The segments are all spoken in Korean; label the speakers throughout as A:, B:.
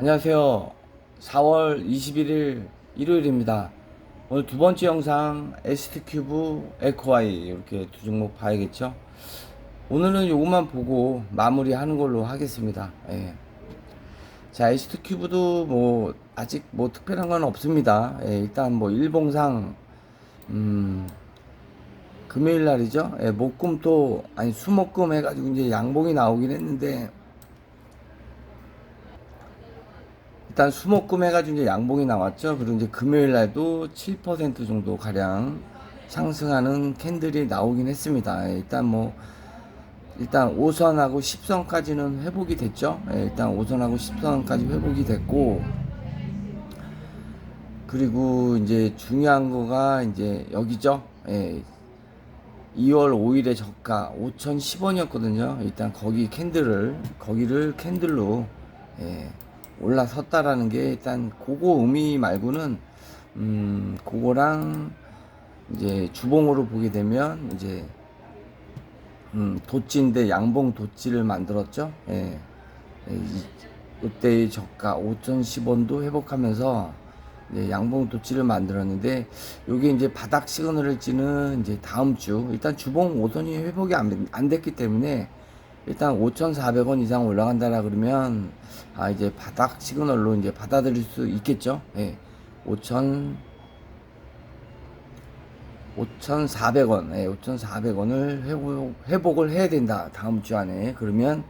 A: 안녕하세요. 4월 21일 일요일입니다. 오늘 두 번째 영상 에스트 큐브 에코아이 이렇게 두 종목 봐야겠죠. 오늘은 요것만 보고 마무리하는 걸로 하겠습니다. 예. 자, 에스트 큐브도 뭐 아직 뭐 특별한 건 없습니다. 예, 일단 뭐 일봉상 음 금요일 날이죠. 예, 목금 또 아니 수목금 해가지고 이제 양봉이 나오긴 했는데 일단 수목금 해가지고 이제 양봉이 나왔죠. 그리고 이제 금요일 날도 7% 정도 가량 상승하는 캔들이 나오긴 했습니다. 예, 일단 뭐 일단 5선하고 10선까지는 회복이 됐죠. 예, 일단 5선하고 10선까지 회복이 됐고 그리고 이제 중요한 거가 이제 여기죠. 예, 2월 5일에 저가 5,010원이었거든요. 일단 거기 캔들을 거기를 캔들로 예, 올라섰다라는 게 일단 그거 의미 말고는 음 그거랑 이제 주봉으로 보게 되면 이제 음 도찌인데 양봉 도찌를 만들었죠. 예. 예, 이- 이때의 저가 5,010원도 회복하면서 양봉 도치를 만들었는데 요게 이제 바닥 시그널을지는 이제 다음 주 일단 주봉 5선이 회복이 안, 안 됐기 때문에 일단 5,400원 이상 올라간다라 그러면 아 이제 바닥 시그널로 이제 받아들일 수 있겠죠. 예. 5,000 5,400원, 예, 5,400원을 회복, 회복을 해야 된다. 다음 주 안에. 그러면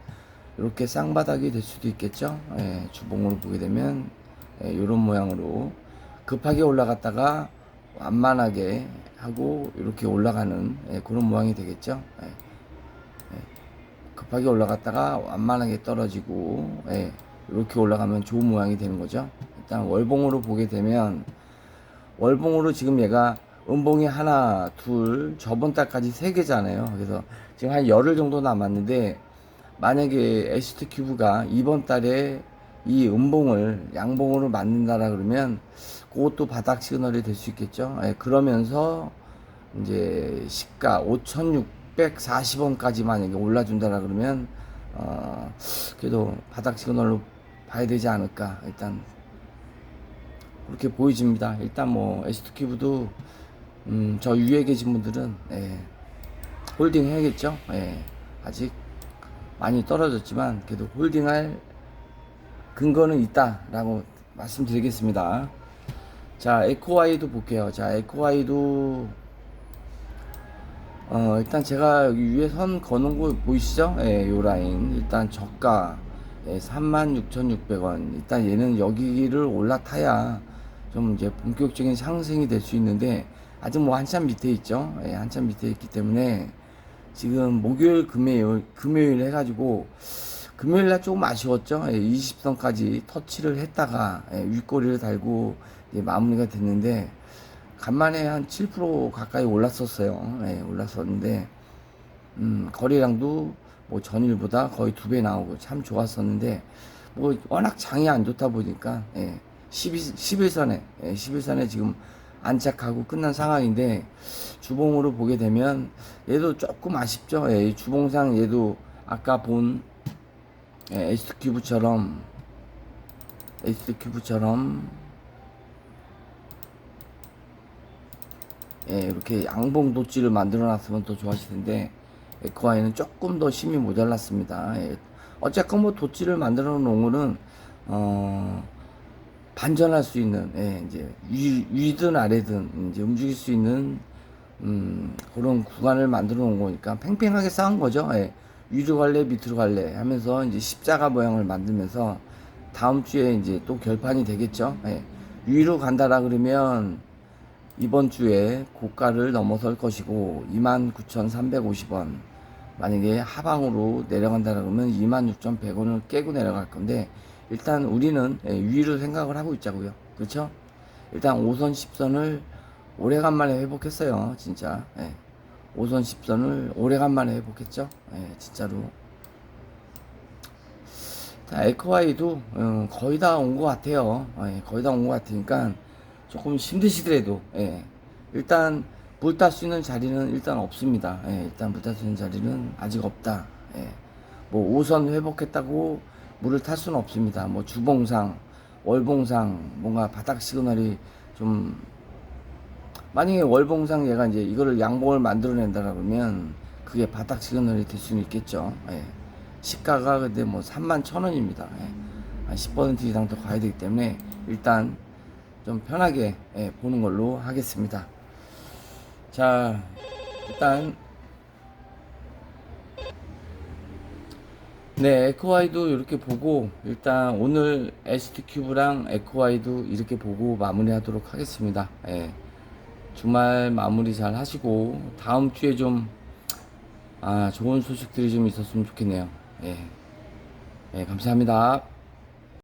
A: 이렇게 쌍바닥이 될 수도 있겠죠. 예, 주봉으로 보게 되면 예, 이런 모양으로 급하게 올라갔다가 완만하게 하고 이렇게 올라가는 예, 그런 모양이 되겠죠. 예, 예, 급하게 올라갔다가 완만하게 떨어지고 예, 이렇게 올라가면 좋은 모양이 되는 거죠. 일단 월봉으로 보게 되면 월봉으로 지금 얘가 음봉이 하나, 둘, 저번 달까지 세 개잖아요. 그래서 지금 한 열흘 정도 남았는데 만약에 에시트 큐브가 이번 달에 이 음봉을 양봉으로 만든다라 그러면 그것도 바닥 시그널이 될 수 있겠죠. 예, 그러면서 이제 시가 5,640원까지 만약에 올라준다라 그러면 어 그래도 바닥 시그널로 봐야 되지 않을까 일단 그렇게 보여집니다. 일단 뭐 에스트 큐브도 음, 저 위에 계신 분들은 예, 홀딩 해야겠죠. 예, 아직 많이 떨어졌지만 그래도 홀딩할 근거는 있다라고 말씀드리겠습니다. 자, 에코와이도 볼게요. 자, 에코와이도 어, 일단 제가 위에 선 거는 거 보이시죠? 예, 요 라인. 일단 저가 예, 36,600원. 일단 얘는 여기를 올라타야 좀 이제 본격적인 상승이 될 수 있는데 아직 뭐 한참 밑에 있죠. 예, 한참 밑에 있기 때문에 지금 목요일, 금요일, 금요일 해가지고 금요일 날 조금 아쉬웠죠. 예, 20선까지 터치를 했다가 예, 윗꼬리를 달고 이제 마무리가 됐는데 간만에 한 7% 가까이 올랐었어요. 예, 올랐었는데 음, 거래량도 뭐 전일보다 거의 두 배 나오고 참 좋았었는데 뭐 워낙 장이 안 좋다 보니까 예, 11, 11선에 예, 11선에 지금 안착하고 끝난 상황인데 주봉으로 보게 되면 얘도 조금 아쉽죠. 예, 이 주봉상 얘도 아까 본 예, 에스트 큐브처럼 에스트 큐브처럼 예, 이렇게 양봉 도찌를 만들어 놨으면 더 좋았을 텐데 에코아이는 조금 더 힘이 모자랐습니다. 예. 어쨌건 뭐 도찌를 만들어 놓은 거는 어 반전할 수 있는 예, 이제 위, 위든 아래든 이제 움직일 수 있는 음, 그런 구간을 만들어 놓은 거니까 팽팽하게 쌓은 거죠. 예. 위로 갈래 밑으로 갈래 하면서 이제 십자가 모양을 만들면서 다음 주에 이제 또 결판이 되겠죠. 예. 위로 간다라 그러면 이번 주에 고가를 넘어설 것이고 29,350원. 만약에 하방으로 내려간다 그러면 26,100원을 깨고 내려갈 건데 일단 우리는 예, 위로 생각을 하고 있자고요. 그렇죠? 일단 5선 10선을 오래간만에 회복했어요 진짜. 예. 5선 10선을 오래간만에 회복했죠? 예, 진짜로. 자, 에코와이도 어, 거의 다 온 것 같아요. 예, 거의 다 온 것 같으니까 조금 힘드시더라도 예. 일단 불탈 수 있는 자리는 일단 없습니다. 예, 일단 불탈 수 있는 자리는 아직 없다. 예. 뭐 5선 회복했다고 물을 탈 수는 없습니다. 뭐 주봉상, 월봉상 뭔가 바닥 시그널이 좀 만약에 월봉상 얘가 이제 이거를 양봉을 만들어낸다 그러면 그게 바닥 시그널이 될 수는 있겠죠. 예. 시가가 근데 뭐 3만 천 원입니다. 예. 한 10% 이상 더 가야 되기 때문에 일단 좀 편하게 예, 보는 걸로 하겠습니다. 자, 일단 네, 에코와이도 이렇게 보고 일단 오늘 ST 큐브랑 에코와이도 이렇게 보고 마무리하도록 하겠습니다. 예. 주말 마무리 잘 하시고 다음 주에 좀 아, 좋은 소식들이 좀 있었으면 좋겠네요. 예. 예, 감사합니다.